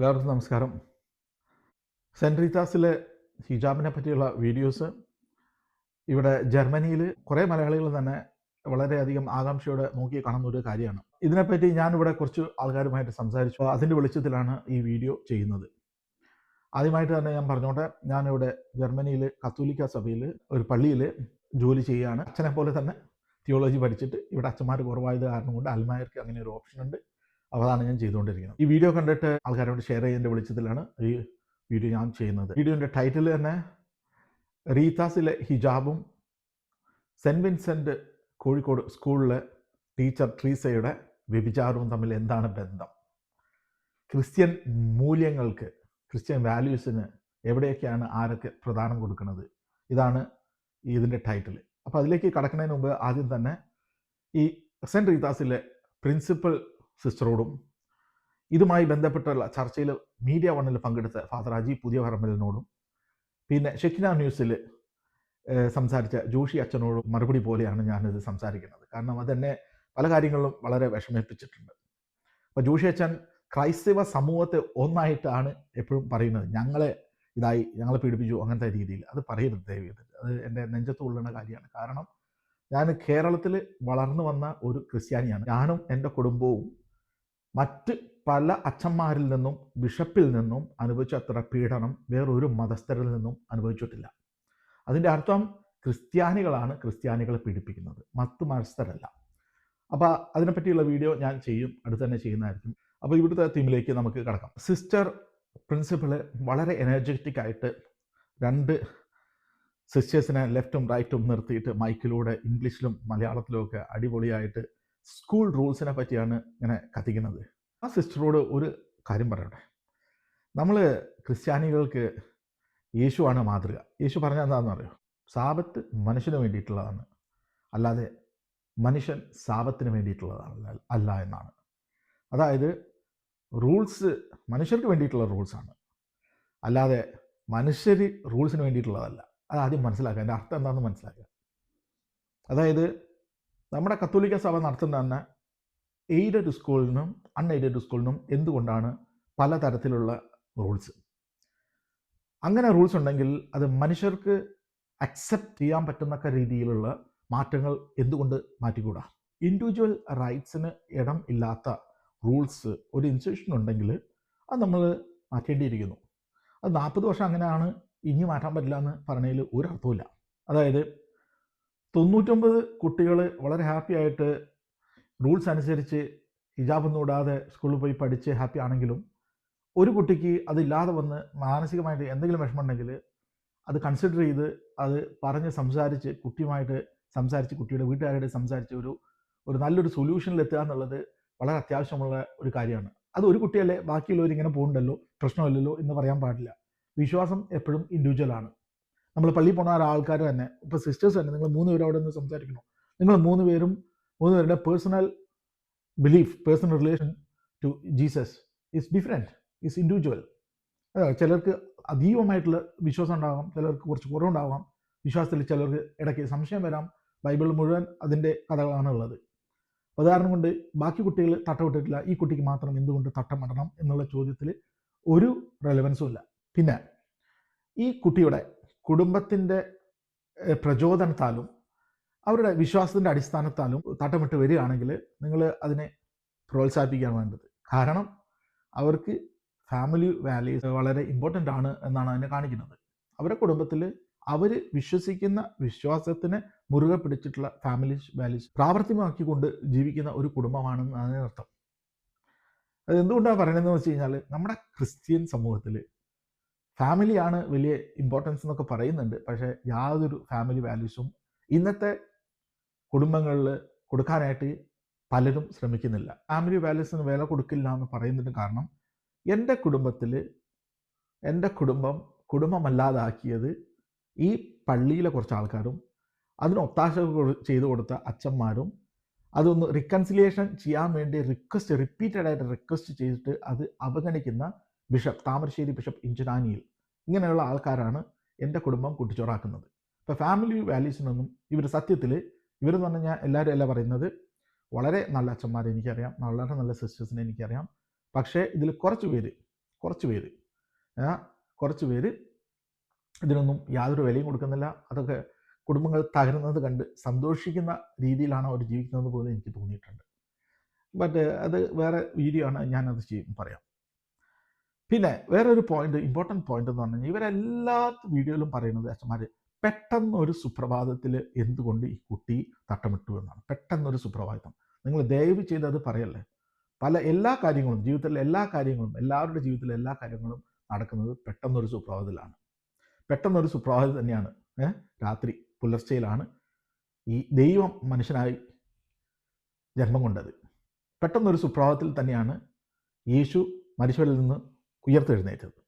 എല്ലാവർക്കും നമസ്കാരം. സെന്റ് റീത്താസിലെ ഹിജാബിനെ പറ്റിയുള്ള വീഡിയോസ്. ഇവിടെ ജർമ്മനിയിൽ കുറേ മലയാളികൾ തന്നെ വളരെയധികം ആകാംക്ഷയോടെ നോക്കി കാണുന്ന ഒരു കാര്യമാണ്. ഇതിനെപ്പറ്റി ഞാനിവിടെ കുറച്ച് ആൾക്കാരുമായിട്ട് സംസാരിച്ചു. അതിന്റെ വെളിച്ചത്തിലാണ് ഈ വീഡിയോ ചെയ്യുന്നത്. ആദ്യമായിട്ട് തന്നെ ഞാൻ പറഞ്ഞോട്ടെ ഞാനിവിടെ ജർമ്മനിയിൽ കത്തോലിക്ക സഭയിൽ ഒരു പള്ളിയിൽ ജോലി ചെയ്യുകയാണ്. അച്ഛനെ പോലെ തന്നെ തിയോളജി പഠിച്ചിട്ട് ഇവിടെ അച്ഛന്മാർ കുറവായത് കാരണം കൊണ്ട് അൽമായർക്ക് അങ്ങനെ ഒരു ഓപ്ഷൻ ഉണ്ട് അതാണ് ഞാൻ ചെയ്തുകൊണ്ടിരിക്കുന്നത് ഈ വീഡിയോ കണ്ടിട്ട് ആൾക്കാരോട് ഷെയർ ചെയ്യുന്നതിന്റെ വിളിച്ചതിലാണ് ഈ വീഡിയോ ഞാൻ ചെയ്യുന്നത്. വീഡിയോന്റെ ടൈറ്റിൽ തന്നെ റീതാസിലെ ഹിജാബും സെന്റ് വിൻസെന്റ് കോഴിക്കോട് സ്കൂളിലെ ടീച്ചർ ട്രീസയുടെ വ്യഭിചാരവും തമ്മിൽ എന്താണ് ബന്ധം? ക്രിസ്ത്യൻ മൂല്യങ്ങൾക്ക് ക്രിസ്ത്യൻ വാല്യൂസിന് എവിടെയൊക്കെയാണ് ആരൊക്കെ പ്രധാനം കൊടുക്കുന്നത്? ഇതാണ് ഇതിന്റെ ടൈറ്റിൽ അപ്പോൾ അതിലേക്ക് കടക്കുന്നതിന് മുമ്പ് ആദ്യം തന്നെ ഈ സെന്റ് റീതാസിലെ പ്രിൻസിപ്പൽ സിസ്റ്ററോടും. ഇതുമായി ബന്ധപ്പെട്ടുള്ള ചർച്ചയിൽ മീഡിയ വണ്ണിൽ പങ്കെടുത്ത ഫാദർ അജി പുതിയ പറമ്പലിനോടും പിന്നെ ഷെക്കിന ന്യൂസിൽ സംസാരിച്ച ജോഷി അച്ഛനോടും മറുപടി പോലെയാണ് ഞാനിത് സംസാരിക്കുന്നത്. കാരണം അതെന്നെ പല കാര്യങ്ങളിലും വളരെ വിഷമിപ്പിച്ചിട്ടുണ്ട്. അപ്പോൾ ജോഷി അച്ഛൻ ക്രൈസ്തവ സമൂഹത്തെ ഒന്നായിട്ടാണ് എപ്പോഴും പറയുന്നത്. ഞങ്ങളെ ഇതായി ഞങ്ങളെ പീഡിപ്പിച്ചു അങ്ങനത്തെ രീതിയിൽ. അത് പറയരുത് ദൈവത്തിൽ അത് എന്റെ നെഞ്ചത്ത് ഉള്ളുന്ന കാര്യമാണ്. കാരണം ഞാൻ കേരളത്തിൽ വളർന്നു വന്ന ഒരു ക്രിസ്ത്യാനിയാണ്. ഞാനും എന്റെ കുടുംബവും മറ്റ് പല അച്ഛന്മാരിൽ നിന്നും ബിഷപ്പിൽ നിന്നും അനുഭവിച്ച അത്ര പീഡനം വേറൊരു മതസ്ഥരിൽ നിന്നും അനുഭവിച്ചിട്ടില്ല. അതിന്റെ അർത്ഥം ക്രിസ്ത്യാനികളാണ് ക്രിസ്ത്യാനികളെ പീഡിപ്പിക്കുന്നത്. മത്ത് മതസ്ഥരല്ല അപ്പോൾ അതിനെപ്പറ്റിയുള്ള വീഡിയോ ഞാൻ ചെയ്യും അടുത്ത് തന്നെ ചെയ്യുന്നതായിരിക്കും. അപ്പോൾ ഇവിടുത്തെ തീമിലേക്ക് നമുക്ക് കടക്കാം. സിസ്റ്റർ പ്രിൻസിപ്പൾ വളരെ എനർജറ്റിക് ആയിട്ട് രണ്ട് സിസ്റ്റേഴ്സിനെ ലെഫ്റ്റും റൈറ്റും നിർത്തിയിട്ട് മൈക്കിലൂടെ ഇംഗ്ലീഷിലും മലയാളത്തിലും ഒക്കെ അടിപൊളിയായിട്ട് സ്കൂൾ റൂൾസിനെ പറ്റിയാണ് ഇങ്ങനെ കത്തിക്കുന്നത്. ആ സിസ്റ്ററോട് ഒരു കാര്യം പറയട്ടെ. നമ്മൾ ക്രിസ്ത്യാനികൾക്ക് യേശുവാണ് മാതൃക. യേശു പറഞ്ഞാൽ എന്താണെന്ന് അറിയോ? സാപത്ത് മനുഷ്യന് വേണ്ടിയിട്ടുള്ളതാണ്. അല്ലാതെ മനുഷ്യൻ സാപത്തിന് വേണ്ടിയിട്ടുള്ളതാണ്. അല്ല എന്നാണ്. അതായത് റൂൾസ് മനുഷ്യർക്ക് വേണ്ടിയിട്ടുള്ള റൂൾസാണ് അല്ലാതെ മനുഷ്യർ റൂൾസിന് വേണ്ടിയിട്ടുള്ളതല്ല. അത് ആദ്യം മനസ്സിലാക്കുക. അതിന്റെ അർത്ഥം എന്താണെന്ന് മനസ്സിലാക്കുക. അതായത് നമ്മുടെ കത്തോലിക്ക സഭ നടത്തുന്ന തന്നെ എയ്ഡഡ് സ്കൂളിനും അൺഎയ്ഡഡ് സ്കൂളിനും എന്തുകൊണ്ടാണ് പലതരത്തിലുള്ള റൂൾസ് അങ്ങനെ റൂൾസ് ഉണ്ടെങ്കിൽ അത് മനുഷ്യർക്ക് അക്സെപ്റ്റ് ചെയ്യാൻ പറ്റുന്നൊക്കെ രീതിയിലുള്ള മാറ്റങ്ങൾ എന്തുകൊണ്ട് മാറ്റിക്കൂടാ? ഇൻഡിവിജ്വൽ റൈറ്റ്സിന് ഇടം ഇല്ലാത്ത റൂൾസ് ഒരു ഇൻസ്റ്റിറ്റ്യൂഷൻ ഉണ്ടെങ്കിൽ അത് നമ്മൾ മാറ്റേണ്ടിയിരിക്കുന്നു. അത് നാൽപ്പത് വർഷം അങ്ങനെയാണ് ഇനി മാറ്റാൻ പറ്റില്ല എന്ന് പറഞ്ഞതിൽ ഒരു അർത്ഥമില്ല അതായത് തൊണ്ണൂറ്റൊമ്പത് കുട്ടികൾ വളരെ ഹാപ്പി ആയിട്ട് റൂൾസ് അനുസരിച്ച് ഹിജാബൊന്നും ഇടാതെ സ്കൂളിൽ പോയി പഠിച്ച് ഹാപ്പി ആണെങ്കിലും ഒരു കുട്ടിക്ക് അതില്ലാതെ വന്ന് മാനസികമായിട്ട് എന്തെങ്കിലും വിഷമം ഉണ്ടെങ്കിൽ അത് കൺസിഡർ ചെയ്ത് അത് പറഞ്ഞ് സംസാരിച്ച് കുട്ടിയുമായിട്ട് സംസാരിച്ച് കുട്ടിയുടെ വീട്ടുകാരോട് സംസാരിച്ച് ഒരു ഒരു നല്ലൊരു സൊല്യൂഷനിൽ എത്തുക എന്നുള്ളത് വളരെ അത്യാവശ്യമുള്ള ഒരു കാര്യമാണ്. അത് ഒരു കുട്ടിയല്ലേ ബാക്കിയുള്ളവരിങ്ങനെ പോകുന്നുണ്ടല്ലോ പ്രശ്നമില്ലല്ലോ എന്ന് പറയാൻ പാടില്ല. വിശ്വാസം എപ്പോഴും ഇൻഡിവിജ്വൽ ആണ്. നമ്മൾ പള്ളി പോണ ആൾക്കാർ തന്നെ. ഇപ്പോൾ സിസ്റ്റേഴ്സ് തന്നെ. നിങ്ങൾ മൂന്ന് പേരും അവിടെ നിന്ന് സംസാരിക്കണം നിങ്ങൾ മൂന്ന് പേരും മൂന്ന് പേരുടെ personal belief personal relation to Jesus is different is individual ചിലർക്ക് അതീവമായിട്ടുള്ള വിശ്വാസം ഉണ്ടാകാം ചിലർക്ക് കുറച്ച് കുറവുണ്ടാവാം. വിശ്വാസത്തിൽ ചിലർക്ക് ഇടയ്ക്ക് സംശയം വരാം. ബൈബിൾ മുഴുവൻ അതിന്റെ കഥകളാണ് ഉള്ളത് ഉദാഹരണം കൊണ്ട് ബാക്കി കുട്ടികൾ തട്ടമിട്ടിട്ടില്ല ഈ കുട്ടിക്ക് മാത്രം എന്തുകൊണ്ട് തട്ടമിടണം എന്നുള്ള ചോദ്യത്തിൽ ഒരു റെലവൻസും ഇല്ല. പിന്നെ ഈ കുട്ടിയുടെ കുടുംബത്തിന്റെ പ്രചോദനത്താലും അവരുടെ വിശ്വാസത്തിന്റെ അടിസ്ഥാനത്താലും തട്ടമിട്ട് വരികയാണെങ്കിൽ നിങ്ങൾ അതിനെ പ്രോത്സാഹിപ്പിക്കാൻ വേണ്ടത്. കാരണം അവർക്ക് ഫാമിലി വാല്യൂസ് വളരെ ഇമ്പോർട്ടന്റ് ആണ് എന്നാണ് അതിനെ കാണിക്കുന്നത്. അവരുടെ കുടുംബത്തിൽ അവർ വിശ്വസിക്കുന്ന വിശ്വാസത്തിന് മുറുകെ പിടിച്ചിട്ടുള്ള ഫാമിലി വാല്യൂസ് പ്രാവർത്തികമാക്കിക്കൊണ്ട് ജീവിക്കുന്ന ഒരു കുടുംബമാണെന്ന് അതിനർത്ഥം അത് എന്തുകൊണ്ടാണ് പറയണതെന്ന് വെച്ച് കഴിഞ്ഞാൽ നമ്മുടെ ക്രിസ്ത്യൻ സമൂഹത്തിൽ ഫാമിലിയാണ് വലിയ ഇമ്പോർട്ടൻസ് എന്നൊക്കെ പറയുന്നുണ്ട്. പക്ഷേ യാതൊരു ഫാമിലി വാല്യൂസും ഇന്നത്തെ കുടുംബങ്ങളിൽ കൊടുക്കാനായിട്ട് പലരും ശ്രമിക്കുന്നില്ല. ഫാമിലി വാല്യൂസിന് വില കൊടുക്കില്ല എന്ന് പറയുന്നതിന് കാരണം എന്റെ കുടുംബത്തിൽ എന്റെ കുടുംബം കുടുംബമല്ലാതാക്കിയത് ഈ പള്ളിയിലെ കുറച്ച് ആൾക്കാരും അതിന് ഒത്താശ ചെയ്തു കൊടുത്ത അച്ഛന്മാരും അതൊന്ന് റിക്കൺസിലിയേഷൻ ചെയ്യാൻ വേണ്ടി റിക്വസ്റ്റ് റിപ്പീറ്റഡ് ആയിട്ട് റിക്വസ്റ്റ് ചെയ്തിട്ട് അത് അവഗണിക്കുന്ന ബിഷപ്പ് താമരശ്ശേരി ബിഷപ്പ് ഇഞ്ചനാനിയിൽ ഇങ്ങനെയുള്ള ആൾക്കാരാണ് എന്റെ കുടുംബം കൂട്ടിച്ചോറാക്കുന്നത്. ഇപ്പോൾ ഫാമിലി വാല്യൂസിനൊന്നും ഇവർ സത്യത്തിൽ ഇവരെന്ന് പറഞ്ഞാൽ ഞാൻ എല്ലാവരും അല്ല പറയുന്നത്. വളരെ നല്ല അച്ഛന്മാരെ എനിക്കറിയാം. വളരെ നല്ല സിസ്റ്റേഴ്സിനെ എനിക്കറിയാം. പക്ഷേ ഇതിൽ കുറച്ച് പേര് കുറച്ച് പേര് കുറച്ച് പേര് ഇതിനൊന്നും യാതൊരു വിലയും കൊടുക്കുന്നില്ല. അതൊക്കെ കുടുംബങ്ങൾ തകരുന്നത് കണ്ട് സന്തോഷിക്കുന്ന രീതിയിലാണ് അവർ ജീവിക്കുന്നത് പോലെ എനിക്ക് തോന്നിയിട്ടുണ്ട്. ബട്ട് അത് വേറെ വീഡിയോ ആണ്. ഞാനത് ചെയ്യും പറയാം. പിന്നെ വേറൊരു പോയിന്റ് ഇമ്പോർട്ടന്റ് പോയിന്റ് എന്ന് പറഞ്ഞാൽ ഇവരെല്ലാ വീഡിയോയിലും പറയുന്നത് അച്ഛന്മാർ പെട്ടെന്ന് ഒരു സുപ്രഭാതത്തിൽ എന്തുകൊണ്ട് ഈ കുട്ടി തട്ടമിട്ടു എന്നാണ്. പെട്ടെന്നൊരു സുപ്രഭാതം. നിങ്ങൾ ദയവ് ചെയ്ത് അത് പറയല്ലേ? പല എല്ലാ കാര്യങ്ങളും ജീവിതത്തിലെ എല്ലാ കാര്യങ്ങളും എല്ലാവരുടെ ജീവിതത്തിലെ എല്ലാ കാര്യങ്ങളും നടക്കുന്നത് പെട്ടെന്നൊരു സുപ്രഭാതത്തിലാണ്. പെട്ടെന്നൊരു സുപ്രഭാതം തന്നെയാണ്. രാത്രി പുലർച്ചയിലാണ് ഈ ദൈവം മനുഷ്യനായി ജന്മം കൊണ്ടത്. പെട്ടെന്നൊരു സുപ്രഭാതത്തിൽ തന്നെയാണ് യേശു മനുഷ്യരിൽ നിന്ന് ഉയർത്തെഴുന്നേറ്റത്.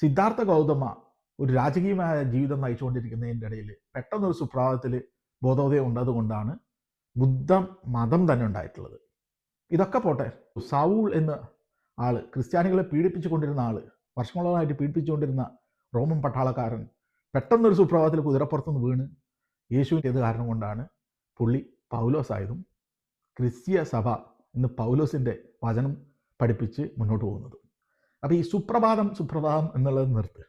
സിദ്ധാർത്ഥ ഗൗതമ ഒരു രാജകീയമായ ജീവിതം നയിച്ചുകൊണ്ടിരിക്കുന്നതിന്റെ ഇടയിൽ പെട്ടെന്നൊരു സുപ്രഭാതത്തിൽ ബോധോദയം ഉണ്ടതുകൊണ്ടാണ് ബുദ്ധ മതം തന്നെ ഉണ്ടായിട്ടുള്ളത്. ഇതൊക്കെ പോട്ടെ സൗൾ എന്ന ആൾ ക്രിസ്ത്യാനികളെ പീഡിപ്പിച്ചുകൊണ്ടിരുന്ന ആൾ വർഷങ്ങളോളമായിട്ട് പീഡിപ്പിച്ചുകൊണ്ടിരുന്ന റോമൻ പട്ടാളക്കാരൻ പെട്ടെന്നൊരു സുപ്രഭാതത്തിൽ കുതിരപ്പുറത്തുനിന്ന് വീണ് യേശുവിന്റെ ഇത് കാരണം കൊണ്ടാണ് പുള്ളി പൗലോസ് ആയതും ക്രിസ്തീയ സഭ ഇന്ന് പൗലോസിന്റെ വചനം പഠിപ്പിച്ച് മുന്നോട്ട് പോകുന്നത്. അപ്പോൾ ഈ സുപ്രഭാതം സുപ്രഭാതം എന്നുള്ളത് നിർത്ത്.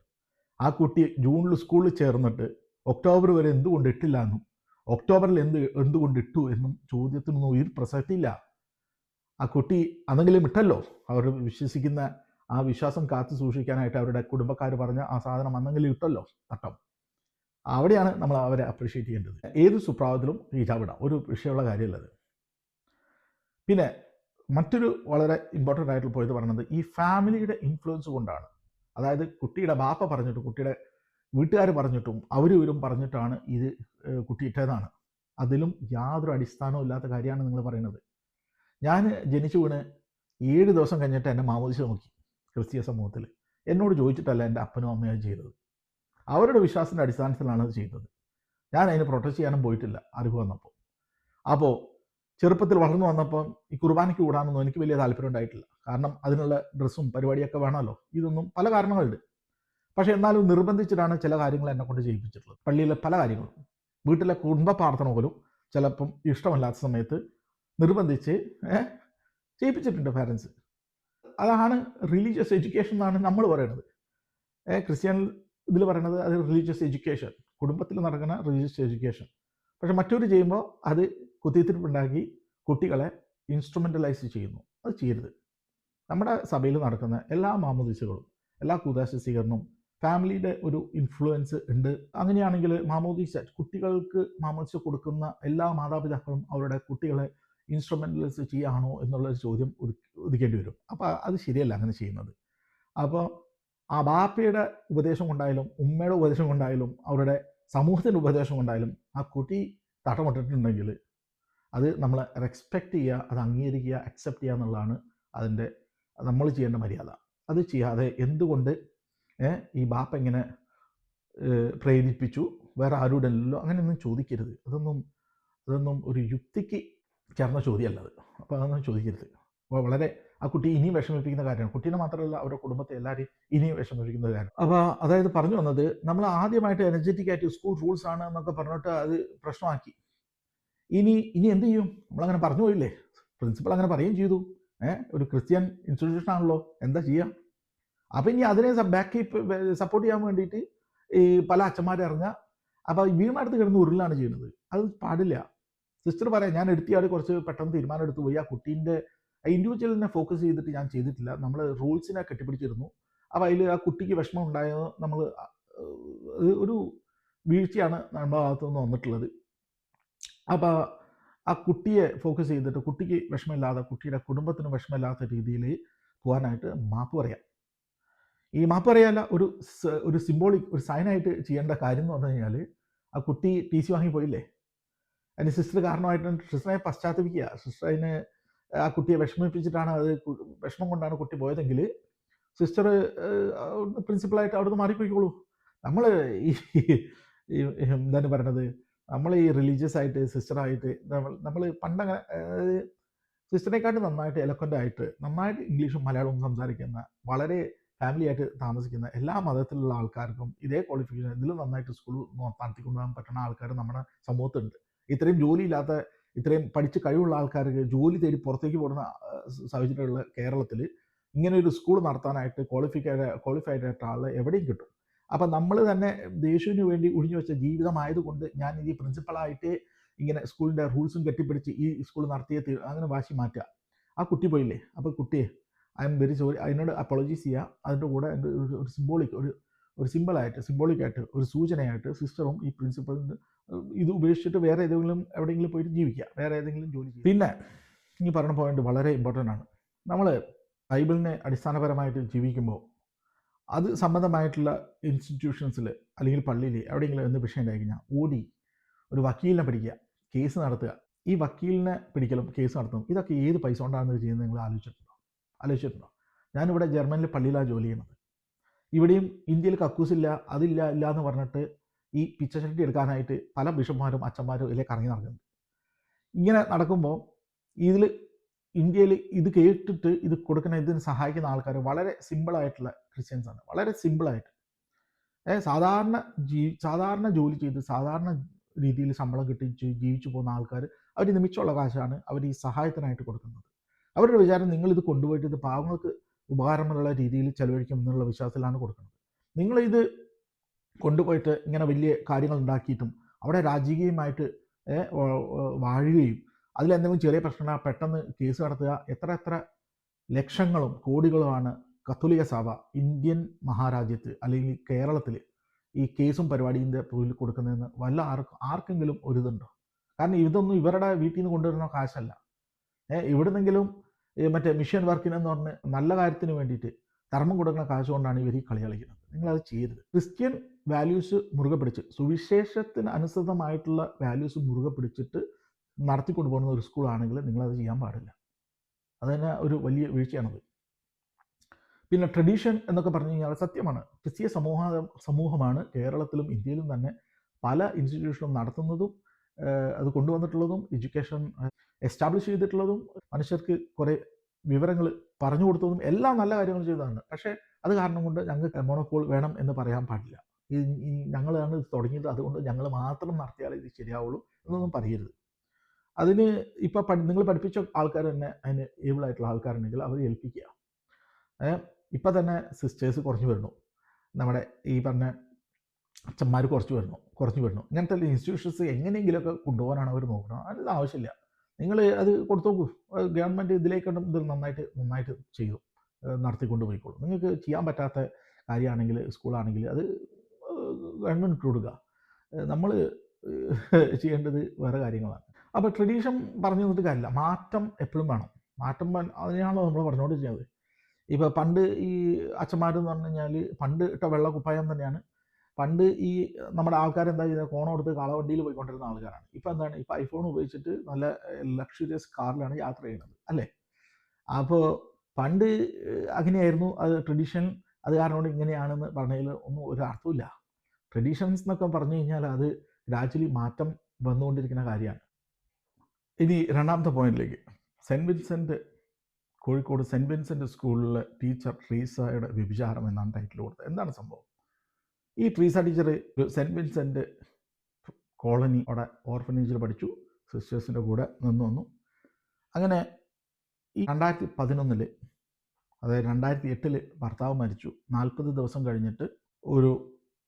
ആ കുട്ടി ജൂണിൽ സ്കൂളിൽ ചേർന്നിട്ട് ഒക്ടോബർ വരെ എന്തുകൊണ്ട് ഇട്ടില്ല എന്നും ഒക്ടോബറിൽ എന്ത് എന്തുകൊണ്ട് ഇട്ടു എന്നും ചോദ്യത്തിനൊന്നും ഒരു പ്രസക്തിയില്ല. ആ കുട്ടി അന്നെങ്കിലും ഇട്ടല്ലോ. അവർ വിശ്വസിക്കുന്ന ആ വിശ്വാസം കാത്തു സൂക്ഷിക്കാനായിട്ട് അവരുടെ കുടുംബക്കാർ പറഞ്ഞ ആ സാധനം അന്നെങ്കിലും ഇട്ടല്ലോ തട്ടം. അവിടെയാണ് നമ്മൾ അവരെ അപ്രീഷിയേറ്റ് ചെയ്യേണ്ടത്. ഏത് സുപ്രഭാതത്തിലും ഹിജാബ് ഇടാം ഒരു വിഷയമുള്ള കാര്യമല്ലത് പിന്നെ മറ്റൊരു വളരെ ഇമ്പോർട്ടന്റ് ആയിട്ടുള്ള പോയത് പറയുന്നത് ഈ ഫാമിലിയുടെ ഇൻഫ്ലുവൻസ് കൊണ്ടാണ്. അതായത് കുട്ടിയുടെ ബാപ്പ പറഞ്ഞിട്ടും കുട്ടിയുടെ വീട്ടുകാർ പറഞ്ഞിട്ടും അവരും ഇവരും പറഞ്ഞിട്ടാണ് ഇത് കുട്ടിയിട്ടതാണ്. അതിലും യാതൊരു അടിസ്ഥാനവും ഇല്ലാത്ത കാര്യമാണ് നിങ്ങൾ പറയുന്നത്. ഞാൻ ജനിച്ചു വീണ് ഏഴ് ദിവസം കഴിഞ്ഞിട്ട് എന്നെ മാമോദിശ നോക്കി ക്രിസ്തീയ സമൂഹത്തിൽ എന്നോട് ചോദിച്ചിട്ടല്ല എന്റെ അപ്പനും അമ്മയും ചെയ്തത്. അവരുടെ വിശ്വാസത്തിന്റെ അടിസ്ഥാനത്തിലാണ് അത് ചെയ്തത്. ഞാൻ അതിന് പ്രൊട്ടസ്റ്റ് ചെയ്യാനും പോയിട്ടില്ല അറിവ് വന്നപ്പോൾ. അപ്പോൾ ചെറുപ്പത്തിൽ വളർന്നു വന്നപ്പോൾ ഈ കുർബാനയ്ക്ക് കൂടാനൊന്നും എനിക്ക് വലിയ താല്പര്യം ഉണ്ടായിട്ടില്ല. കാരണം അതിനുള്ള ഡ്രസ്സും പരിപാടിയൊക്കെ വേണമല്ലോ. ഇതൊന്നും പല കാരണങ്ങളുണ്ട്. പക്ഷേ എന്നാലും നിർബന്ധിച്ചിട്ടാണ് ചില കാര്യങ്ങൾ എന്നെ കൊണ്ട് ചെയ്യിപ്പിച്ചിട്ടുള്ളത്. പള്ളിയിലെ പല കാര്യങ്ങളും. വീട്ടിലെ കുടുംബ പ്രാർത്ഥന പോലും ചിലപ്പം ഇഷ്ടമല്ലാത്ത സമയത്ത് നിർബന്ധിച്ച് ചെയ്യിപ്പിച്ചിട്ടുണ്ട് പാരൻസ് അതാണ് റിലീജിയസ് എഡ്യൂക്കേഷൻ എന്നാണ് നമ്മൾ പറയുന്നത് ക്രിസ്ത്യൻ ഇതിൽ പറയുന്നത് അത് റിലീജിയസ് എഡ്യൂക്കേഷൻ കുടുംബത്തിൽ നടക്കുന്ന റിലീജിയസ് എഡ്യൂക്കേഷൻ പക്ഷെ മറ്റൊരു ചെയ്യുമ്പോൾ അത് കുത്തിത്തിരിപ്പുണ്ടാക്കി കുട്ടികളെ ഇൻസ്ട്രുമെന്റലൈസ് ചെയ്യുന്നു. അത് ചെയ്യരുത്. നമ്മുടെ സഭയിൽ നടക്കുന്ന എല്ലാ മാമോദീസകളും എല്ലാ കൂതാശ സ്വീകരണവും ഫാമിലിയുടെ ഒരു ഇൻഫ്ലുവൻസ് ഉണ്ട്. അങ്ങനെയാണെങ്കിൽ മാമോദീസ കുട്ടികൾക്ക് മാമോദീസ കൊടുക്കുന്ന എല്ലാ മാതാപിതാക്കളും അവരുടെ കുട്ടികളെ ഇൻസ്ട്രുമെന്റലൈസ് ചെയ്യാണോ എന്നുള്ളൊരു ചോദ്യം ഉദി- ഉദിക്കേണ്ടി വരും. അപ്പോൾ അത് ശരിയല്ല അങ്ങനെ ചെയ്യുന്നത്. അപ്പോൾ ആ ബാപ്പയുടെ ഉപദേശം കൊണ്ടായാലും ഉമ്മയുടെ ഉപദേശം കൊണ്ടായാലും അവരുടെ സമൂഹത്തിന്റെ ഉപദേശം കൊണ്ടായാലും ആ കുട്ടി തട്ടമിട്ടിട്ടുണ്ടെങ്കിൽ അത് നമ്മൾ റെസ്പെക്റ്റ് ചെയ്യുക അത് അംഗീകരിക്കുക അക്സെപ്റ്റ് ചെയ്യുക എന്നുള്ളതാണ് അതിന്റെ നമ്മൾ ചെയ്യേണ്ട മര്യാദ. അത് ചെയ്യാതെ എന്തുകൊണ്ട് ഈ ബാപ്പ ഇങ്ങനെ പ്രേരിപ്പിച്ചു? വേറെ ആരോടല്ലോ അങ്ങനെയൊന്നും ചോദിക്കരുത്. അതൊന്നും അതൊന്നും ഒരു യുക്തിക്ക് ചേർന്ന ചോദ്യമല്ല അത്. അപ്പോൾ അതൊന്നും ചോദിക്കരുത്. അപ്പോൾ വളരെ ആ കുട്ടി ഇനിയും വിഷമിപ്പിക്കുന്ന കാര്യമാണ്. കുട്ടീനെ മാത്രമല്ല അവരുടെ കുടുംബത്തെ എല്ലാവരെയും ഇനിയും വിഷമിപ്പിക്കുന്ന കാര്യം അപ്പോൾ അതായത് പറഞ്ഞു വന്നത് നമ്മൾ ആദ്യമായിട്ട് എനർജറ്റിക് ആയിട്ട് സ്കൂൾ റൂൾസ് ആണ് എന്നൊക്കെ പറഞ്ഞിട്ട് അത് പ്രശ്നമാക്കി. ഇനി ഇനി എന്ത് ചെയ്യും? നമ്മളങ്ങനെ പറഞ്ഞു പോയില്ലേ? പ്രിൻസിപ്പൾ അങ്ങനെ പറയുകയും ചെയ്തു. ഏഹ് ഒരു ക്രിസ്ത്യൻ ഇൻസ്റ്റിറ്റ്യൂഷൻ ആണല്ലോ. എന്താ ചെയ്യുക അപ്പം ഇനി അതിനെ ബാക്ക് സപ്പോർട്ട് ചെയ്യാൻ വേണ്ടിയിട്ട് ഈ പല അച്ഛന്മാരെ ഇറങ്ങുക. അപ്പോൾ വീണടുത്ത് കിടന്ന് ഉരുളാണ് ചെയ്യുന്നത്. അത് പാടില്ല. സിസ്റ്റർ പറയാം ഞാൻ എടുത്തിയാട് കുറച്ച് പെട്ടെന്ന് തീരുമാനം എടുത്തു പോയി. ആ കുട്ടീന്റെ ഇൻഡിവിജ്വലിനെ ഫോക്കസ് ചെയ്തിട്ട് ഞാൻ ചെയ്തിട്ടില്ല. നമ്മൾ റൂൾസിനെ കെട്ടിപ്പിടിച്ചിരുന്നു. അപ്പോൾ അതിൽ ആ കുട്ടിക്ക് വിഷമം ഉണ്ടായത് നമ്മൾ ഒരു വീഴ്ചയാണ് നമ്മുടെ ഭാഗത്തു നിന്ന് വന്നിട്ടുള്ളത്. അപ്പോൾ ആ കുട്ടിയെ ഫോക്കസ് ചെയ്തിട്ട് കുട്ടിക്ക് വിഷമമില്ലാതെ കുട്ടിയുടെ കുടുംബത്തിന് വിഷമമില്ലാത്ത രീതിയിൽ പോകാനായിട്ട് മാപ്പ് പറയാം. ഈ മാപ്പ് പറയാല്ല ഒരു ഒരു സിംബോളിക് ഒരു സൈനായിട്ട് ചെയ്യേണ്ട കാര്യം എന്ന് പറഞ്ഞു കഴിഞ്ഞാൽ ആ കുട്ടി ടി സി വാങ്ങി പോയില്ലേ? അതിന് സിസ്റ്റർ കാരണമായിട്ട് സിസ്റ്ററിനെ പശ്ചാത്തപിക്കുക. സിസ്റ്ററിനെ ആ കുട്ടിയെ വിഷമിപ്പിച്ചിട്ടാണ് അത് വിഷമം കൊണ്ടാണ് കുട്ടി പോയതെങ്കിൽ സിസ്റ്റർ പ്രിൻസിപ്പളായിട്ട് അവിടുന്ന് മാറിപ്പോയിക്കോളൂ. നമ്മൾ ഈ എന്താണ് പറയണത്? നമ്മൾ ഈ റിലീജിയസ് ആയിട്ട് സിസ്റ്ററായിട്ട് നമ്മൾ നമ്മൾ പണ്ടങ്ങനെ സിസ്റ്ററിനെക്കാട്ടും നന്നായിട്ട് എലക്വന്റ് ആയിട്ട് നന്നായിട്ട് ഇംഗ്ലീഷും മലയാളവും സംസാരിക്കുന്ന വളരെ ഫാമിലി ആയിട്ട് താമസിക്കുന്ന എല്ലാ മതത്തിലുള്ള ആൾക്കാർക്കും ഇതേ ക്വാളിഫിക്കേഷൻ ഇതിലും നന്നായിട്ട് സ്കൂൾ നടത്തിക്കൊണ്ടുപോകാൻ പറ്റുന്ന ആൾക്കാർ നമ്മുടെ സമൂഹത്തുണ്ട്. ഇത്രയും ജോലിയില്ലാത്ത ഇത്രയും പഠിച്ച് കഴിവുള്ള ആൾക്കാർക്ക് ജോലി തേടി പുറത്തേക്ക് പോകുന്ന സാഹചര്യമുള്ള കേരളത്തിൽ ഇങ്ങനെ ഒരു സ്കൂൾ നടത്താനായിട്ട് ക്വാളിഫൈഡ് ക്വാളിഫൈഡ് ആയിട്ട് ആളെ എവിടെയും കിട്ടും. അപ്പം നമ്മൾ തന്നെ ദേഷ്യവിന് വേണ്ടി ഒഴിഞ്ഞു വെച്ച ജീവിതമായതുകൊണ്ട് ഞാൻ ഈ പ്രിൻസിപ്പളായിട്ട് ഇങ്ങനെ സ്കൂളിന്റെ റൂൾസും കെട്ടിപ്പിടിച്ച് ഈ സ്കൂൾ നടത്തിയ അങ്ങനെ വാശി മാറ്റുക. ആ കുട്ടി പോയില്ലേ? അപ്പോൾ കുട്ടിയെ ഐ എം വെരി സോറി അതിനോട് അപ്പോളജീസ് ചെയ്യുക അതിന്റെ കൂടെ എന്റെ ഒരു ഒരു സിംബോളിക് ഒരു ഒരു സിമ്പിളായിട്ട് സിംബോളിക്കായിട്ട് ഒരു സൂചനയായിട്ട് സിസ്റ്ററും ഈ പ്രിൻസിപ്പളിന് ഇത് ഉപേക്ഷിച്ചിട്ട് വേറെ ഏതെങ്കിലും എവിടെയെങ്കിലും പോയിട്ട് ജീവിക്കുക. വേറെ ഏതെങ്കിലും ജോലി ചെയ്യുക. പിന്നെ ഈ പറഞ്ഞ പോയിന്റ് വളരെ ഇമ്പോർട്ടന്റ് ആണ്. നമ്മൾ ബൈബിളിനെ അടിസ്ഥാനപരമായിട്ട് ജീവിക്കുമ്പോൾ അത് സംബന്ധമായിട്ടുള്ള ഇൻസ്റ്റിറ്റ്യൂഷൻസിൽ അല്ലെങ്കിൽ പള്ളിയിൽ എവിടെയെങ്കിലും എന്ത് വിഷയം ഉണ്ടായി കഴിഞ്ഞാൽ ഓടി ഒരു വക്കീലിനെ പിടിക്കുക കേസ് നടത്തുക. ഈ വക്കീലിനെ പിടിക്കലും കേസ് നടത്തും ഇതൊക്കെ ഏത് പൈസ കൊണ്ടാണെന്ന് ചെയ്യുന്നത് നിങ്ങൾ ആലോചിച്ചിട്ടുണ്ടോ? ആലോചിച്ചിട്ടുണ്ടോ? ഞാനിവിടെ ജർമ്മനിൽ പള്ളിയിലാണ് ജോലി ചെയ്യുന്നത്. ഇവിടെയും ഇന്ത്യയിൽ കക്കൂസില്ല അതില്ല ഇല്ല എന്ന് പറഞ്ഞിട്ട് ഈ പിച്ചച്ചട്ടി എടുക്കാനായിട്ട് പല ബിഷപ്പ്മാരും അച്ഛന്മാരും ഇതിലേക്ക് ഇറങ്ങി നടക്കുന്നുണ്ട്. ഇങ്ങനെ നടക്കുമ്പോൾ ഇതിൽ ഇന്ത്യയിൽ ഇത് കേട്ടിട്ട് ഇത് കൊടുക്കുന്ന ഇതിന് സഹായിക്കുന്ന ആൾക്കാർ വളരെ സിമ്പിളായിട്ടുള്ള ക്രിസ്ത്യൻസ് ആണ്. വളരെ സിമ്പിളായിട്ട് ഏ സാധാരണ ജീ സാധാരണ ജോലി ചെയ്ത് സാധാരണ രീതിയിൽ ശമ്പളം കിട്ടി ജീവിച്ചു പോകുന്ന ആൾക്കാർ അവർ നിമിച്ചുള്ള കാശാണ് അവർ ഈ സഹായത്തിനായിട്ട് കൊടുക്കുന്നത്. അവരുടെ വിചാരം നിങ്ങൾ ഇത് കൊണ്ടുപോയിട്ട് ഇത് പാവങ്ങൾക്ക് ഉപകാരമുള്ള രീതിയിൽ ചെലവഴിക്കും എന്നുള്ള വിശ്വാസത്തിലാണ് കൊടുക്കുന്നത്. നിങ്ങൾ ഇത് കൊണ്ടുപോയിട്ട് ഇങ്ങനെ വലിയ കാര്യങ്ങൾ ഉണ്ടാക്കിയിട്ടും അവിടെ രാജകീയമായിട്ട് വാഴുകയും അതിലെന്തെങ്കിലും ചെറിയ പ്രശ്നം പെട്ടെന്ന് കേസ് നടത്തുക എത്ര എത്ര ലക്ഷങ്ങളും കോടികളുമാണ് കത്തോലിക സഭ ഇന്ത്യൻ മഹാരാജ്യത്ത് അല്ലെങ്കിൽ കേരളത്തിൽ ഈ കേസും പരിപാടിന്റെ പുറകിൽ കൊടുക്കുന്നതെന്ന് വല്ല ആർക്കും ആർക്കെങ്കിലും ഒരു ഇതുണ്ടോ കാരണം ഇതൊന്നും ഇവരുടെ വീട്ടിൽ നിന്ന് കൊണ്ടുവരുന്ന കാശല്ല. ഏഹ് എവിടുന്നെങ്കിലും മറ്റേ മിഷൻ വർക്കിനെന്ന് പറഞ്ഞ് നല്ല കാര്യത്തിന് വേണ്ടിയിട്ട് ധർമ്മം കൊടുക്കുന്ന കാശ് കൊണ്ടാണ് ഇവർ ഈ കളി കളിക്കുന്നത്. നിങ്ങളത് ചെയ്യരുത്. ക്രിസ്ത്യൻ വാല്യൂസ് മുറുകെ പിടിച്ച് സുവിശേഷത്തിന് അനുസൃതമായിട്ടുള്ള വാല്യൂസ് മുറുകെ പിടിച്ചിട്ട് നടത്തിക്കൊണ്ട് പോകുന്ന ഒരു സ്കൂളാണെങ്കിൽ നിങ്ങളത് ചെയ്യാൻ പാടില്ല. അത് തന്നെ ഒരു വലിയ വീഴ്ചയാണത്. പിന്നെ ട്രഡീഷൻ എന്നൊക്കെ പറഞ്ഞു കഴിഞ്ഞാൽ സത്യമാണ്. ക്രിസ്തീയ സമൂഹ സമൂഹമാണ് കേരളത്തിലും ഇന്ത്യയിലും തന്നെ പല ഇൻസ്റ്റിറ്റ്യൂഷനും നടത്തുന്നതും അത് കൊണ്ടുവന്നിട്ടുള്ളതും എഡ്യൂക്കേഷൻ എസ്റ്റാബ്ലിഷ് ചെയ്തിട്ടുള്ളതും മനുഷ്യർക്ക് കുറേ വിവരങ്ങൾ പറഞ്ഞു കൊടുത്തതും എല്ലാം നല്ല കാര്യങ്ങൾ ചെയ്തതാണ്. പക്ഷേ അത് കാരണം കൊണ്ട് ഞങ്ങൾക്ക് മോണോപ്പോൾ വേണം എന്ന് പറയാൻ പാടില്ല. ഈ ഞങ്ങളാണ് തുടങ്ങിയത്. അതുകൊണ്ട് ഞങ്ങൾ മാത്രം നടത്തിയാലേ ഇത് ശരിയാവുള്ളൂ എന്നൊന്നും പറയരുത്. അതിന് ഇപ്പോൾ പഠി നിങ്ങൾ പഠിപ്പിച്ച ആൾക്കാർ തന്നെ അതിന് ഏബിൾ ആയിട്ടുള്ള ആൾക്കാരുണ്ടെങ്കിൽ അവർ ഏൽപ്പിക്കുക. ഇപ്പം തന്നെ സിസ്റ്റേഴ്സ് കുറഞ്ഞു വരുന്നു. നമ്മുടെ ഈ പറഞ്ഞ അച്ഛന്മാർ കുറച്ച് വരുന്നു കുറഞ്ഞു വരുന്നു. ഇങ്ങനത്തെ ഇൻസ്റ്റിറ്റ്യൂഷൻസ് എങ്ങനെയെങ്കിലുമൊക്കെ കൊണ്ടുപോകാനാണ് അവർ നോക്കുന്നത്. അതിൽ ആവശ്യമില്ല. നിങ്ങൾ അത് കൊടുത്തു നോക്കൂ. ഗവൺമെന്റ് ഇതിലേക്കൊണ്ട് ഇത് നന്നായിട്ട് നന്നായിട്ട് ചെയ്തു നടത്തിക്കൊണ്ട് പോയിക്കോളൂ. നിങ്ങൾക്ക് ചെയ്യാൻ പറ്റാത്ത കാര്യമാണെങ്കിൽ സ്കൂളാണെങ്കിൽ അത് ഗവൺമെന്റ് ഇട്ട് കൊടുക്കുക. നമ്മൾ ചെയ്യേണ്ടത് വേറെ കാര്യങ്ങളാണ്. അപ്പോൾ ട്രഡീഷൻ പറഞ്ഞു തന്നിട്ട് കാര്യമില്ല. മാറ്റം എപ്പോഴും വേണം. മാറ്റം അതിനാണല്ലോ നമ്മൾ പറഞ്ഞുകൊണ്ടിരിക്കുന്നത്. ഇപ്പോൾ പണ്ട് ഈ അച്ഛന്മാരെന്ന് പറഞ്ഞു കഴിഞ്ഞാൽ പണ്ട് ഇട്ട വെള്ള കുപ്പായം തന്നെയാണ്. പണ്ട് ഈ നമ്മുടെ ആൾക്കാർ എന്താ ചെയ്തത് കോണം എടുത്ത് കാളവണ്ടിയിൽ പോയിക്കൊണ്ടിരുന്ന ആൾക്കാരാണ്. ഇപ്പോൾ എന്താണ്? ഇപ്പോൾ ഐഫോൺ ഉപയോഗിച്ചിട്ട് നല്ല ലക്ഷറിയസ് കാറിലാണ് യാത്ര ചെയ്യുന്നത്. അല്ലേ? അപ്പോൾ പണ്ട് അങ്ങനെയായിരുന്നു. അത് ട്രഡീഷൻ അത് കാരണം ഇങ്ങനെയാണെന്ന് പറഞ്ഞതിൽ ഒന്നും ഒരു അർത്ഥമില്ല ട്രഡീഷൻസ് എന്നൊക്കെ പറഞ്ഞു കഴിഞ്ഞാൽ അത് ഗ്രാജുവലി മാറ്റം വന്നുകൊണ്ടിരിക്കുന്ന കാര്യമാണ്. ഇനി രണ്ടാമത്തെ പോയിന്റിലേക്ക്. Saint Vincent Kozhikode saint Vincent സ്കൂളിലെ ടീച്ചർ ട്രീസയുടെ വ്യഭിചാരം എന്നാണ് ടൈറ്റിൽ കൊടുത്തത്. എന്താണ് സംഭവം? ഈ Treesa teacher saint Vincent colony അവിടെ ഓർഫനേജിൽ പഠിച്ചു. സിസ്റ്റേഴ്സിന്റെ കൂടെ നിന്ന് വന്നു. അങ്ങനെ ഈ രണ്ടായിരത്തി പതിനൊന്നിൽ അതായത് രണ്ടായിരത്തി എട്ടിൽ ഭർത്താവ് മരിച്ചു. നാൽപ്പത് ദിവസം കഴിഞ്ഞിട്ട് ഒരു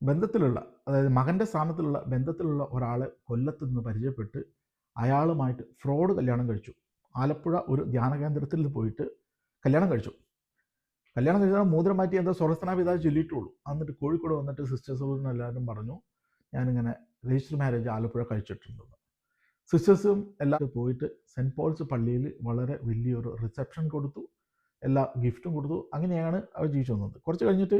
ബന്ധത്തിലുള്ള അതായത് മകന്റെ സ്ഥാനത്തിലുള്ള ബന്ധത്തിലുള്ള ഒരാൾ കൊല്ലത്ത് നിന്ന് പരിചയപ്പെട്ട് അയാളുമായിട്ട് ഫ്രോഡ് കല്യാണം കഴിച്ചു. ആലപ്പുഴ ഒരു ധ്യാന കേന്ദ്രത്തിൽ പോയിട്ട് കല്യാണം കഴിച്ചു. കല്യാണം കഴിച്ചാൽ മോതിരം മാറ്റി എന്താ സ്വർഗസ്ഥനാപിതാവ് ചൊല്ലിയിട്ടുള്ളൂ. എന്നിട്ട് കോഴിക്കോട് വന്നിട്ട് സിസ്റ്റർ സഹോദരൻ എല്ലാവരും പറഞ്ഞു ഞാനിങ്ങനെ രജിസ്റ്റർ മാരേജ് ആലപ്പുഴ കഴിച്ചിട്ടുണ്ടെന്ന്. സിസ്റ്റേഴ്സും എല്ലാവരും പോയിട്ട് സെന്റ് പോൾസ് പള്ളിയിൽ വളരെ വലിയൊരു റിസപ്ഷൻ കൊടുത്തു. എല്ലാ ഗിഫ്റ്റും കൊടുത്തു. അങ്ങനെയാണ് അവർ ജീവിച്ചു വന്നത്. കുറച്ച് കഴിഞ്ഞിട്ട്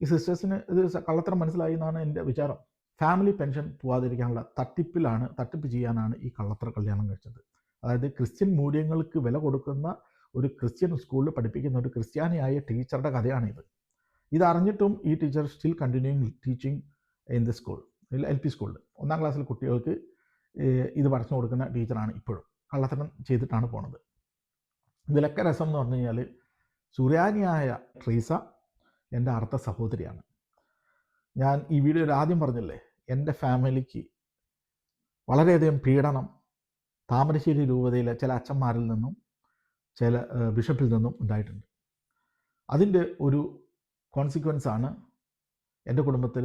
ഈ സിസ്റ്റേഴ്സിന് ഇത് കള്ളത്തരം മനസ്സിലായി എന്നാണ് എന്റെ വിചാരം. ഫാമിലി പെൻഷൻ പോവാതിരിക്കാനുള്ള തട്ടിപ്പിലാണ് തട്ടിപ്പ് ചെയ്യാനാണ് ഈ കള്ളത്തര കല്യാണം കഴിച്ചത്. അതായത് ക്രിസ്ത്യൻ മൂല്യങ്ങൾക്ക് വില കൊടുക്കുന്ന ഒരു ക്രിസ്ത്യൻ സ്കൂളിൽ പഠിപ്പിക്കുന്ന ഒരു ക്രിസ്ത്യാനിയായ ടീച്ചറുടെ കഥയാണിത്. ഇതറിഞ്ഞിട്ടും ഈ teacher still continuing teaching in the school L P സ്കൂളിൽ ഒന്നാം ക്ലാസ്സിൽ കുട്ടികൾക്ക് ഇത് പറഞ്ഞു കൊടുക്കുന്ന ടീച്ചറാണ് ഇപ്പോഴും. കള്ളത്തരം ചെയ്തിട്ടാണ് പോണത്. ഇതിലൊക്കെ രസം എന്ന് പറഞ്ഞു കഴിഞ്ഞാൽ സുറിയാനിയായ ട്രീസ എന്റെ അർത്ഥ സഹോദരിയാണ്. ഞാൻ ഈ വീഡിയോയിൽ ആദ്യം പറഞ്ഞില്ലേ എന്റെ ഫാമിലിക്ക് വളരെയധികം പീഡനം താമരശ്ശേരി രൂപതയിലെ ചില അച്ഛന്മാരിൽ നിന്നും ചില ബിഷപ്പിൽ നിന്നും ഉണ്ടായിട്ടുണ്ട്. അതിന്റെ ഒരു കോൺസിക്വൻസ് ആണ് എന്റെ കുടുംബത്തിൽ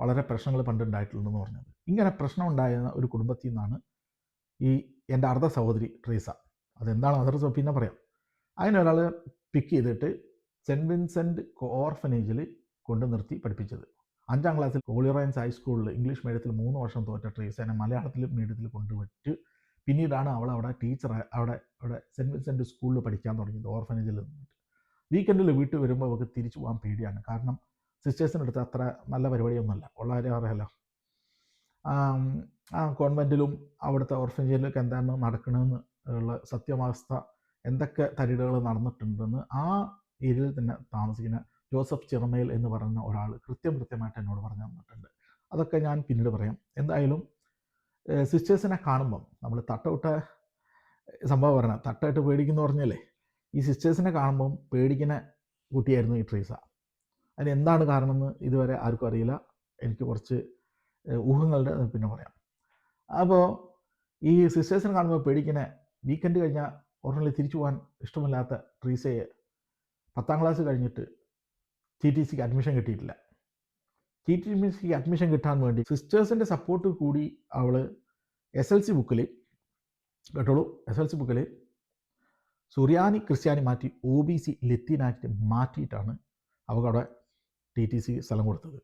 വളരെ പ്രശ്നങ്ങൾ പണ്ടുണ്ടായിട്ടുള്ളതെന്ന് പറഞ്ഞത്. ഇങ്ങനെ പ്രശ്നം ഉണ്ടായ ഒരു കുടുംബത്തിൽ നിന്നാണ് ഈ എന്റെ അർദ്ധ സഹോദരി ട്രീസ അതെന്താണ് അതർ പിന്നെ പറയാം. അങ്ങനെ ഒരാൾ പിക്ക് ചെയ്തിട്ട് സെന്റ് വിൻസെന്റ് ഓർഫനേജിൽ കൊണ്ടു നിർത്തി പഠിപ്പിച്ചത്. അഞ്ചാം ക്ലാസ്സിൽ ഹോളിറയൻസ് ഹൈസ്കൂളിൽ ഇംഗ്ലീഷ് മീഡിയത്തിൽ മൂന്ന് വർഷം തോറ്റ ട്രീസേനെ മലയാളത്തിൽ മീഡിയത്തിൽ കൊണ്ടുവിട്ട് പിന്നീടാണ് അവൾ അവിടെ ടീച്ചർ അവിടെ അവിടെ സെന്റ് വിൻസെന്റ് സ്കൂളിൽ പഠിക്കാൻ തുടങ്ങിയത് ഓർഫനേജിൽ നിന്നിട്ട്. വീക്കെൻഡിൽ വീട്ടിൽ വരുമ്പോൾ അവൾക്ക് തിരിച്ചു പോകാൻ പേടിയാണ്. കാരണം സിസ്റ്റേഴ്സിനടുത്ത് അത്ര നല്ല പരിപാടിയൊന്നുമല്ല. ഉള്ള അറിയാലോ. ആ കോൺവെന്റിലും അവിടുത്തെ ഓർഫനേജിലൊക്കെ എന്താണ് നടക്കണമെന്ന് ഉള്ള സത്യാവസ്ഥ എന്തൊക്കെ തരിടുകൾ നടന്നിട്ടുണ്ടെന്ന് ആ ഏരിയയിൽ തന്നെ താമസിക്കുന്ന ജോസഫ് ചിറമേൽ എന്ന് പറയുന്ന ഒരാൾ കൃത്യം കൃത്യമായിട്ട് എന്നോട് പറഞ്ഞു തന്നിട്ടുണ്ട്. അതൊക്കെ ഞാൻ പിന്നീട് പറയാം. എന്തായാലും സിസ്റ്റേഴ്സിനെ കാണുമ്പം നമ്മൾ തട്ടവിട്ട സംഭവം പറഞ്ഞ തട്ടായിട്ട് പേടിക്കുന്ന പറഞ്ഞല്ലേ? ഈ സിസ്റ്റേഴ്സിനെ കാണുമ്പം പേടിക്കുന്ന കുട്ടിയായിരുന്നു ഈ ട്രീസ. അതിന് എന്താണ് കാരണം എന്ന് ഇതുവരെ ആർക്കും അറിയില്ല. എനിക്ക് കുറച്ച് ഊഹങ്ങളുടെ പിന്നെ പറയാം. അപ്പോൾ ഈ സിസ്റ്റേഴ്സിനെ കാണുമ്പോൾ പേടിക്കുന്ന വീക്കെൻഡ് കഴിഞ്ഞാൽ ഉടനെ തിരിച്ചു പോകാൻ ഇഷ്ടമില്ലാത്ത ട്രീസയെ പത്താം ക്ലാസ് കഴിഞ്ഞിട്ട് ടി ടി സിക്ക് അഡ്മിഷൻ കിട്ടിയിട്ടില്ല. ടി ടി സിക്ക് അഡ്മിഷൻ കിട്ടാൻ വേണ്ടി സിസ്റ്റേഴ്സിന്റെ സപ്പോർട്ട് കൂടി അവൾ എസ് എൽ സി ബുക്കിൽ കേട്ടോളൂ. എസ് എൽ സി ബുക്കിൽ സുറിയാനി ക്രിസ്ത്യാനി മാറ്റി ഒ ബി സി ലത്തീനാക്കി മാറ്റിയിട്ടാണ് അവൾക്ക് അവിടെ ടി ടി സി സ്ഥലം കൊടുത്തത്.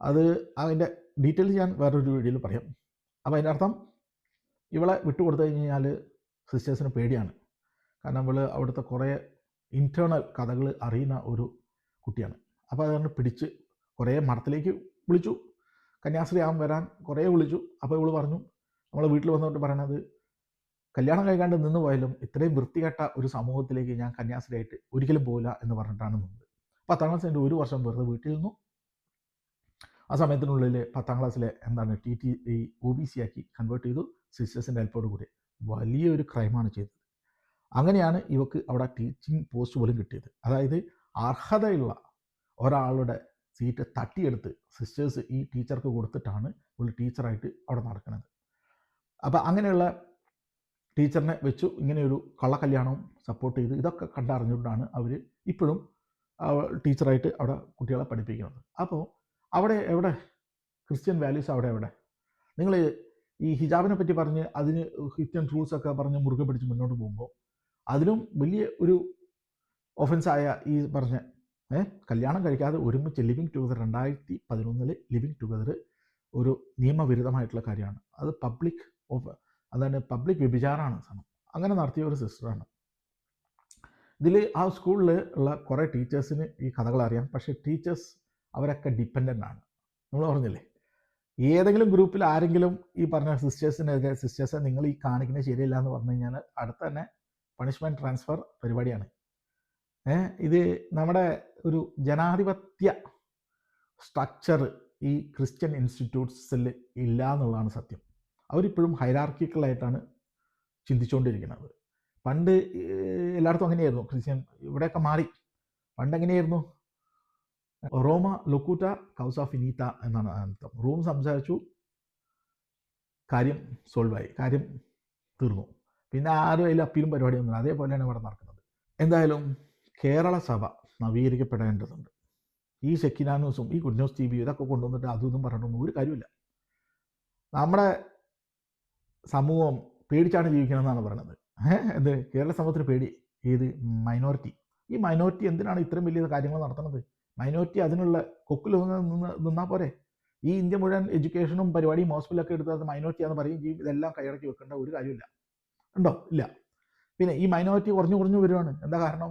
അത് അതിന്റെ ഡീറ്റെയിൽസ് ഞാൻ വേറൊരു വീഡിയോയിൽ പറയാം. അപ്പോൾ അതിന്റെ അർത്ഥം ഇവളെ വിട്ടുകൊടുത്തു കഴിഞ്ഞാൽ സിസ്റ്റേഴ്സിന് പേടിയാണ്. കാരണം ഇവൾ അവിടുത്തെ കുറേ ഇന്റേർണൽ കഥകൾ അറിയുന്ന ഒരു കുട്ടിയാണ്. അപ്പോൾ അതുകൊണ്ട് പിടിച്ച് കുറേ മഠത്തിലേക്ക് വിളിച്ചു. കന്യാസ്ത്രീ ആവും വരാൻ കുറേ വിളിച്ചു. അപ്പോൾ ഇവൾ പറഞ്ഞു നമ്മളെ വീട്ടിൽ വന്നിട്ട് പറയണത് കല്യാണം കഴിക്കാണ്ട് നിന്ന് പോയാലും ഇത്രയും വൃത്തികെട്ട ഒരു സമൂഹത്തിലേക്ക് ഞാൻ കന്യാസ്ത്രീ ആയിട്ട് ഒരിക്കലും പോകില്ല എന്ന് പറഞ്ഞിട്ടാണ് നിന്നത്. പത്താം ക്ലാസ് കഴിഞ്ഞ് ഒരു വർഷം വെറുതെ വീട്ടിൽ നിന്നു. ആ സമയത്തിനുള്ളിൽ പത്താം ക്ലാസ്സിലെ എന്താണ് ടി ടി ഈ ഒ ബി സി ആക്കി കൺവേർട്ട് ചെയ്തു സിസ്റ്റേഴ്സിന്റെ ഹെൽപ്പോട് കൂടി. വലിയൊരു ക്രൈമാണ് ചെയ്തത്. അങ്ങനെയാണ് ഇവക്ക് അവിടെ ടീച്ചിങ് പോസ്റ്റ് പോലും കിട്ടിയത്. അതായത് അർഹതയുള്ള ഒരാളുടെ സീറ്റ് തട്ടിയെടുത്ത് സിസ്റ്റേഴ്സ് ഈ ടീച്ചർക്ക് കൊടുത്തിട്ടാണ് ഒരു ടീച്ചറായിട്ട് അവിടെ നടക്കുന്നത്. അപ്പോൾ അങ്ങനെയുള്ള ടീച്ചറിനെ വെച്ചു ഇങ്ങനെയൊരു കള്ളക്കല്യാണവും സപ്പോർട്ട് ചെയ്ത് ഇതൊക്കെ കണ്ടറിഞ്ഞുകൊണ്ടാണ് അവർ ഇപ്പോഴും ടീച്ചറായിട്ട് അവിടെ കുട്ടികളെ പഠിപ്പിക്കുന്നത്. അപ്പോൾ അവിടെ എവിടെ? ക്രിസ്ത്യൻ വാല്യൂസ് അവിടെ എവിടെ? നിങ്ങൾ ഈ ഹിജാബിനെ പറ്റി പറഞ്ഞ് അതിന് ക്രിസ്ത്യൻ റൂൾസൊക്കെ പറഞ്ഞ് മുറുകെ പിടിച്ച് മുന്നോട്ട് പോകുമ്പോൾ അതിലും വലിയ ഒരു ഒഫൻസായ ഈ പറഞ്ഞ കല്യാണം കഴിക്കാതെ ഒരുമിച്ച് ലിവിങ് ടുഗദർ രണ്ടായിരത്തി പതിനൊന്നിൽ ലിവിങ് ടുഗദർ ഒരു നിയമവിരുദ്ധമായിട്ടുള്ള കാര്യമാണ്. അത് പബ്ലിക് ഓഫ് അതാണ് പബ്ലിക് വ്യഭിചാരമാണ് സാധനം അങ്ങനെ നടത്തിയ ഒരു സിസ്റ്ററാണ് ഇതിൽ ആ സ്കൂളിൽ ഉള്ള കുറേ ടീച്ചേഴ്സിന് ഈ കഥകൾ അറിയാം പക്ഷേ ടീച്ചേഴ്സ് അവരൊക്കെ ഡിപ്പെൻഡന്റ് ആണ്. നമ്മൾ പറഞ്ഞില്ലേ? ഏതെങ്കിലും ഗ്രൂപ്പിൽ ആരെങ്കിലും ഈ പറഞ്ഞ സിസ്റ്റേഴ്സിനെതിരെ സിസ്റ്റേഴ്സെ നിങ്ങൾ ഈ കാണിക്കുന്നത് ശരിയല്ല എന്ന് പറഞ്ഞു കഴിഞ്ഞാൽ അടുത്ത തന്നെ പണിഷ്മെന്റ് ട്രാൻസ്ഫർ പരിപാടിയാണ്. ഇത് നമ്മുടെ ഒരു ജനാധിപത്യ സ്ട്രക്ചർ ഈ ക്രിസ്ത്യൻ ഇൻസ്റ്റിറ്റ്യൂട്ട്സിൽ ഇല്ല എന്നുള്ളതാണ് സത്യം. അവരിപ്പോഴും ഹൈറാർക്കിക്കലായിട്ടാണ് ചിന്തിച്ചുകൊണ്ടിരിക്കുന്നത് പണ്ട് എല്ലായിടത്തും അങ്ങനെയായിരുന്നു. ക്രിസ്ത്യൻ ഇവിടെയൊക്കെ മാറി. പണ്ട് എങ്ങനെയായിരുന്നു? റോമ ലൊക്കൂറ്റ കൗസ ഇനീത്ത എന്നാണ് അർത്ഥം. റോം സംസാരിച്ചു. കാര്യം സോൾവായി കാര്യം തീർന്നു. പിന്നെ ആരും അതിൽ അപ്പീലും പരിപാടിയൊന്നും അതേപോലെയാണ് ഇവിടെ നടക്കുന്നത്. എന്തായാലും കേരള സഭ നവീകരിക്കപ്പെടേണ്ടതുണ്ട്. ഈ സെക്കിനാനൂസും ഈ ന്യൂസ് ടി വി ഇതൊക്കെ കൊണ്ടുവന്നിട്ട് അതൊന്നും പറഞ്ഞിട്ടൊന്നും ഒരു കാര്യമില്ല നമ്മുടെ സമൂഹം പേടിച്ചാണ് ജീവിക്കണമെന്നാണ് പറയുന്നത് എന്ത്? കേരള സമൂഹത്തിന് പേടി. ഏത്? മൈനോറിറ്റി. ഈ മൈനോറിറ്റി എന്തിനാണ് ഇത്രയും വലിയ കാര്യങ്ങൾ നടത്തുന്നത്? മൈനോറിറ്റി അതിനുള്ള കൊക്കിൽ നിന്ന് നിന്നാൽ പോരെ. ഈ ഇന്ത്യ മുഴുവൻ എഡ്യൂക്കേഷനും പരിപാടിയും ഹോസ്പിറ്റലൊക്കെ എടുത്തത് മൈനോറിറ്റി ആണെന്ന് പറയും ചെയ്യും ഇതെല്ലാം കൈയടക്കി വെക്കേണ്ട ഒരു കാര്യമില്ല. ഉണ്ടോ? ഇല്ല. പിന്നെ ഈ മൈനോറിറ്റി കുറഞ്ഞു കുറഞ്ഞു വരുവാണ്. എന്താ കാരണം?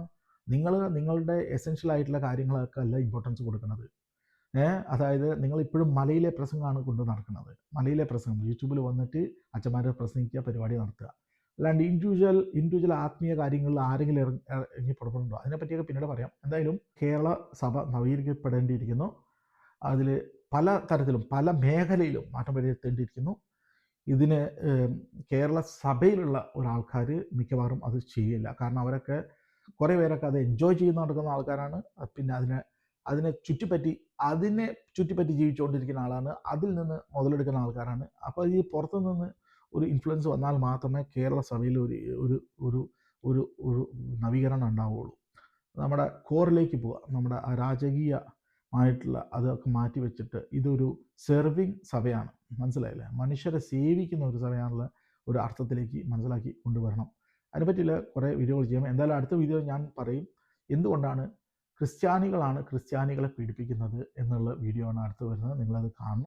നിങ്ങൾ നിങ്ങളുടെ എസെൻഷ്യൽ ആയിട്ടുള്ള കാര്യങ്ങളൊക്കെ അല്ല ഇമ്പോർട്ടൻസ് കൊടുക്കുന്നത് അതായത് നിങ്ങൾ ഇപ്പോഴും മലയിലെ പ്രസംഗമാണ് കൊണ്ട് നടക്കുന്നത് മലയിലെ പ്രസംഗം. യൂട്യൂബിൽ വന്നിട്ട് അച്ഛന്മാരെ പ്രസംഗിക്കുക പരിപാടി നടത്തുക. അല്ലാണ്ട് ഇൻഡിവിജ്വൽ ഇൻഡിവിജ്വൽ ആത്മീയ കാര്യങ്ങളിൽ ആരെങ്കിലും ഇറങ്ങി ഇറങ്ങി പുറപ്പെടുന്നുണ്ടോ? അതിനെപ്പറ്റിയൊക്കെ പിന്നീട് പറയാം. എന്തായാലും കേരള സഭ നവീകരിക്കപ്പെടേണ്ടിയിരിക്കുന്നു. അതിൽ പല തരത്തിലും പല മേഖലയിലും മാറ്റം വരുത്തേണ്ടിയിരിക്കുന്നു. ഇതിന് കേരള സഭയിലുള്ള ഒരാൾക്കാർ മിക്കവാറും അത് ചെയ്യില്ല. കാരണം അവരൊക്കെ കുറേ പേരൊക്കെ അത് എൻജോയ് ചെയ്ത് നടക്കുന്ന ആൾക്കാരാണ്. പിന്നെ അതിനെ അതിനെ ചുറ്റിപ്പറ്റി അതിനെ ചുറ്റിപ്പറ്റി ജീവിച്ചുകൊണ്ടിരിക്കുന്ന ആളാണ്. അതിൽ നിന്ന് മുതലെടുക്കുന്ന ആൾക്കാരാണ്. അപ്പോൾ ഈ പുറത്തു നിന്ന് ഒരു ഇൻഫ്ലുവൻസ് വന്നാൽ മാത്രമേ കേരള സഭയിൽ ഒരു ഒരു ഒരു ഒരു ഒരു നവീകരണം ഉണ്ടാവുകയുള്ളൂ. നമ്മുടെ കോറിലേക്ക് പോവുക. നമ്മുടെ അരാജകീയമായിട്ടുള്ള അതൊക്കെ മാറ്റി വെച്ചിട്ട് ഇതൊരു സെർവിങ് സഭയാണ്. മനസ്സിലായില്ലേ? മനുഷ്യരെ സേവിക്കുന്ന ഒരു സഭയാണുള്ള ഒരു അർത്ഥത്തിലേക്ക് മനസ്സിലാക്കി കൊണ്ടുവരണം. അതിനെപ്പറ്റിയുള്ള കുറേ വീഡിയോകൾ ചെയ്യാം എന്തായാലും അടുത്ത വീഡിയോ ഞാൻ പറയും. എന്തുകൊണ്ടാണ് ക്രിസ്ത്യാനികളാണ് ക്രിസ്ത്യാനികളെ പീഡിപ്പിക്കുന്നത് എന്നുള്ള വീഡിയോ ആണ് അടുത്ത് വരുന്നത്. നിങ്ങളത് കാണണം.